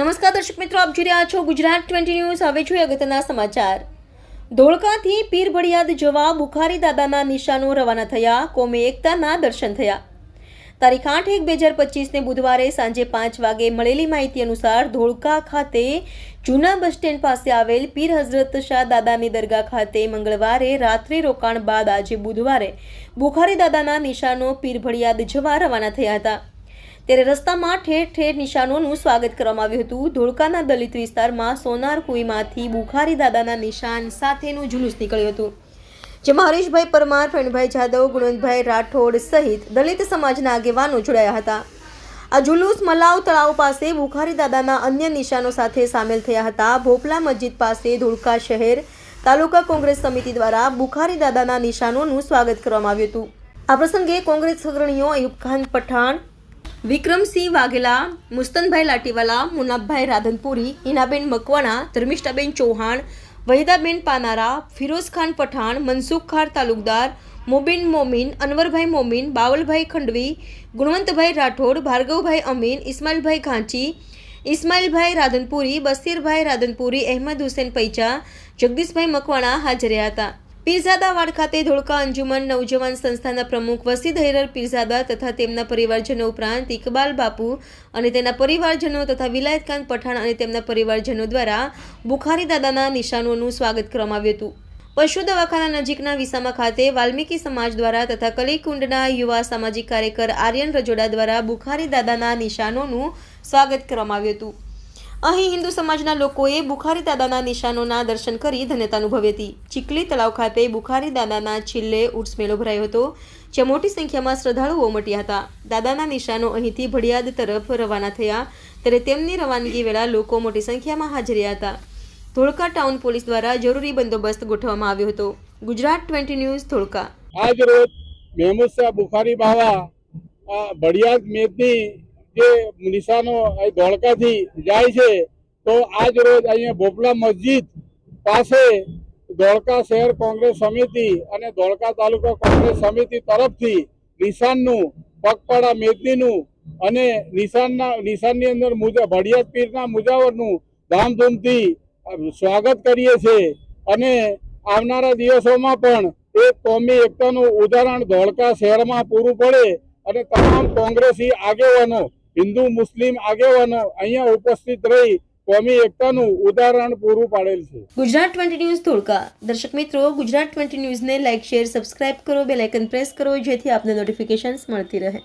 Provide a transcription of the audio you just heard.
નમસ્કાર દર્શક મિત્રો, આપ જોઈ રહ્યા છો ગુજરાત ટ્વેન્ટી ન્યૂઝ. હવે જોઈએ અગત્યના સમાચાર. ધોળકાથી પીર ભડિયાદ જવા બુખારી દાદાના નિશાનો રવાના થયા. કોમે એકતાના દર્શન થયા. તારીખ આઠ એક બે હજાર પચીસને બુધવારે સાંજે પાંચ વાગે મળેલી માહિતી અનુસાર ધોળકા ખાતે જૂના બસ સ્ટેન્ડ પાસે આવેલ પીર હઝરત શાહ દાદાની દરગાહ ખાતે મંગળવારે રાત્રિ રોકાણ બાદ આજે બુધવારે બુખારી દાદાના નિશાનો પીર ભડિયાદ જવા રવાના થયા હતા. ત્યારે રસ્તામાં ઠેર ઠેર નિશાનોનું સ્વાગત કરવામાં આવ્યું હતું. ધોળકાના દલિત વિસ્તારમાં સોનાર કુઈમાંથી બુખારી દાદાના નિશાન સાથેનું જુલુસ નીકળ્યું હતું. જેમાં હરીશભાઈ પરમાર ફણભાઈ જાદવ, ગુણવંતભાઈ રાઠોડ સહિત દલિત સમાજના આગેવાનો જોડાયા હતા. આ જુલુસ મલાવ તળાવ પાસે બુખારી દાદાના અન્ય નિશાનો સાથે સામેલ થયા હતા. ભોપલા મસ્જિદ પાસે ધોળકા શહેર તાલુકા કોંગ્રેસ સમિતિ દ્વારા બુખારી દાદાના નિશાનોનું સ્વાગત કરવામાં આવ્યું હતું. આ પ્રસંગે કોંગ્રેસ અગ્રણીઓ અયુબ ખાન પઠાણ વિક્રમસિંહ વાઘેલા, મુસ્તનભાઈ લાટીવાલા મુનાબભાઈ રાધનપુરી, હિનાબેન મકવાણા, ધર્મિષ્ઠાબેન ચૌહાણ વહીદાબેન પાનારા, ફિરોઝ ખાન પઠાણ, મનસુખ ખાર તાલુકદાર, મોબીન મોમીન, અનવરભાઈ મોમીન, બાવલભાઈ ખંડવી, ગુણવંતભાઈ રાઠોડ, ભાર્ગવભાઈ અમીન, ઇસ્માઇલભાઈ ઘાંચી, ઇસ્માઇલભાઈ રાધનપુરી, બસીરભાઈ રાધનપુરી, અહેમદ હુસેન પૈચા, જગદીશભાઈ મકવાણા હાજર રહ્યા હતા. પીરઝાદાવાડ ખાતે ધોળકા અંજુમન નવજવાન સંસ્થાના પ્રમુખ વસીદ હૈરર પીરઝાદા તથા તેમના પરિવારજનો ઉપરાંત ઇકબાલ બાપુ અને તેના પરિવારજનો તથા વિલાયતકાંત પઠાણ અને તેમના પરિવારજનો દ્વારા બુખારી દાદાના નિશાનોનું સ્વાગત કરવામાં આવ્યું હતું. પશુ દવાખાના નજીકના વિસામા ખાતે વાલ્મીકી સમાજ દ્વારા તથા કલીકુંડના યુવા સામાજિક કાર્યકર આર્યન રજોડા દ્વારા બુખારી દાદાના નિશાનોનું સ્વાગત કરવામાં આવ્યું હતું. અહીં હિન્દુ સમાજના લોકોએ બુખારી દાદાના નિશાનોના દર્શન કરી ધન્યતા અનુભવી હતી. ચીખલી તળાવ ખાતે બુખારી દાદાના છેલ્લે ઉર્સ મેળો ભરાયો હતો, જ્યાં મોટી સંખ્યામાં શ્રદ્ધાળુઓ ઉમટ્યા હતા. દાદાના નિશાનો અહીંથી ભડિયાદ તરફ રવાના થયા, ત્યારે તેમની રવાનગી વેળા લોકો મોટી સંખ્યામાં હાજર હતા. ધોળકા ટાઉન પોલીસ દ્વારા જરૂરી બંદોબસ્ત ગોઠવવામાં આવ્યો હતો. Gujarat twenty news, Dholka. આજ રોજ મહેમૂદ બુખારી બાવા ભડિયાદ મેદની જે નિશાનો ધોળકાથી જાય છે, તો આજ રોજ અહીંયા ભોપલા મસ્જિદ પાસે ધોળકા શહેર કોંગ્રેસ સમિતિ અને ધોળકા તાલુકા કોંગ્રેસ સમિતિ તરફથી નિશાનનું, પગપાળા મેદનીનું અને નિશાનના, નિશાનની અંદર મુજા, ભડિયાદ પીરના મુજાવરનું ધામધૂમથી સ્વાગત કરીએ છીએ અને આવનારા દિવસોમાં પણ એ કોમી એકતાનું ઉદાહરણ ધોળકા શહેરમાં પૂરું પડે અને તમામ કોંગ્રેસી આગેવાનો હિન્દુ, મુસ્લિમ આગેવાનો અહીંયા ઉપસ્થિત રહી કોમી એકતાનું ઉદાહરણ પૂરું પાડેલ છે. Gujarat twenty news Dholka. દર્શક મિત્રો, ગુજરાત ટ્વેન્ટી ન્યૂઝને લાઇક શેર, સબસ્ક્રાઇબ કરો, બેલ આઇકન પ્રેસ કરો, જેથી આપને નોટિફિકેશન્સ મળતી રહે.